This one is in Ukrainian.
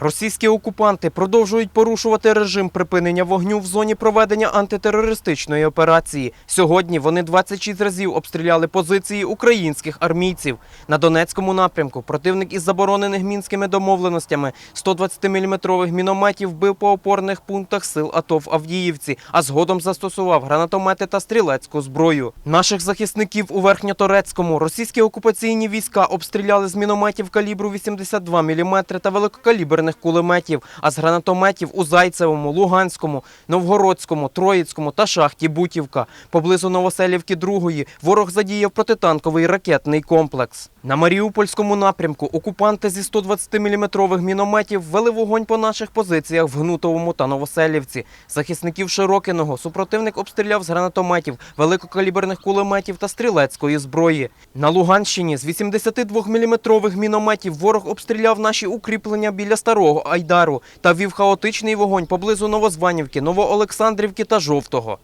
Російські окупанти продовжують порушувати режим припинення вогню в зоні проведення антитерористичної операції. Сьогодні вони 26 разів обстріляли позиції українських армійців. На Донецькому напрямку противник із заборонених мінськими домовленостями 120-мм мінометів бив по опорних пунктах сил АТО в Авдіївці, а згодом застосував гранатомети та стрілецьку зброю. Наших захисників у Верхньоторецькому російські окупаційні війська обстріляли з мінометів калібру 82 мм та великокаліберних кулеметів, а з гранатометів у Зайцевому, Луганському, Новгородському, Троїцькому та шахті Бутівка. Поблизу Новоселівки другої ворог задіяв протитанковий ракетний комплекс. На Маріупольському напрямку окупанти зі 120-мм мінометів вели вогонь по наших позиціях в Гнутовому та Новоселівці. Захисників Широкиного супротивник обстріляв з гранатометів, великокаліберних кулеметів та стрілецької зброї. На Луганщині з 82-мм мінометів ворог обстріляв наші укріплення біля Старого Айдару та вів хаотичний вогонь поблизу Новозванівки, Новоолександрівки та Жовтого.